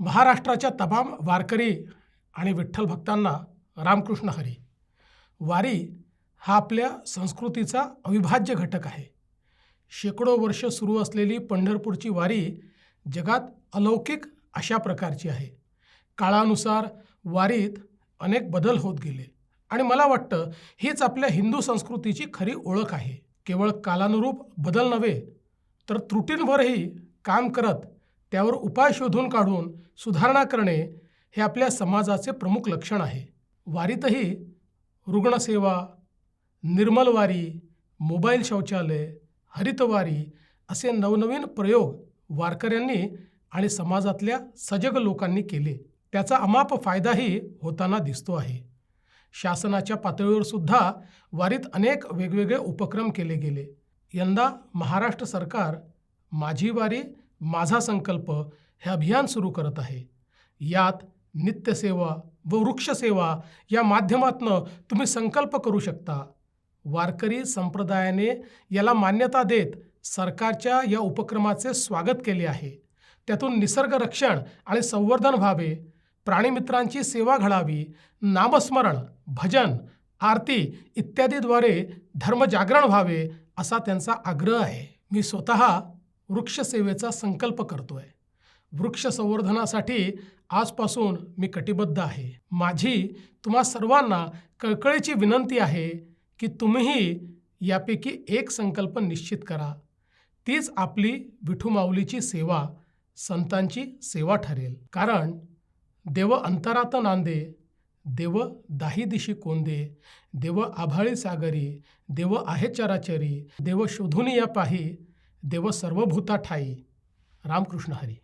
महाराष्ट्राच्या तमाम वारकरी आणि विठ्ठल भक्तांना रामकृष्ण हरी. वारी हा आपल्या संस्कृतीचा अविभाज्य घटक आहे. शेकडो वर्ष सुरू असलेली पंढरपूरची वारी जगात अलौकिक अशा प्रकारची आहे. काळानुसार वारीत अनेक बदल होत गेले आणि मला वाटतं हीच आपल्या हिंदू संस्कृतीची खरी ओळख आहे. केवळ कालानुरूप बदल नव्हे तर त्रुटींवरही काम करत त्यावर उपाय शोधून काढून सुधारणा करणे हे आपल्या समाजाचे प्रमुख लक्षण आहे. वारीतही रुग्णसेवा निर्मल वारी मोबाईल शौचालय हरितवारी असे नवनवीन प्रयोग वारकऱ्यांनी आणि समाजातल्या सजग लोकांनी केले. त्याचा अमाप फायदाही होताना दिसतो आहे. शासनाच्या पातळीवर सुद्धा वारीत अनेक वेगवेगळे उपक्रम केले गेले. यंदा महाराष्ट्र सरकार माझी वारी माझा संकल्प हे अभियान सुरू करत आहे. यात नित्यसेवा व वृक्षसेवा या माध्यमातनं तुम्ही संकल्प करू शकता. वारकरी संप्रदायाने याला मान्यता देत सरकारच्या या उपक्रमाचे स्वागत केले आहे. त्यातून निसर्ग रक्षण आणि संवर्धन व्हावे प्राणीमित्रांची सेवा घडावी नामस्मरण भजन आरती इत्यादीद्वारे धर्मजागरण व्हावे असा त्यांचा आग्रह आहे. मी स्वतः वृक्षसेवेचा संकल्प करतोय. वृक्ष संवर्धनासाठी आजपासून मी कटिबद्ध आहे. माझी तुम्हा सर्वांना कळकळीची विनंती आहे की तुम्हीही यापैकी एक संकल्प निश्चित करा. तीच आपली विठू माऊलीची सेवा संतांची सेवा ठरेल. कारण देव अंतरात नांदे देव दाही दिशी कोंदे देव आभाळी सागरी देव आहे चराचरी देव शोधून या पाही देव सर्वभूता ठाई रामकृष्ण हरी.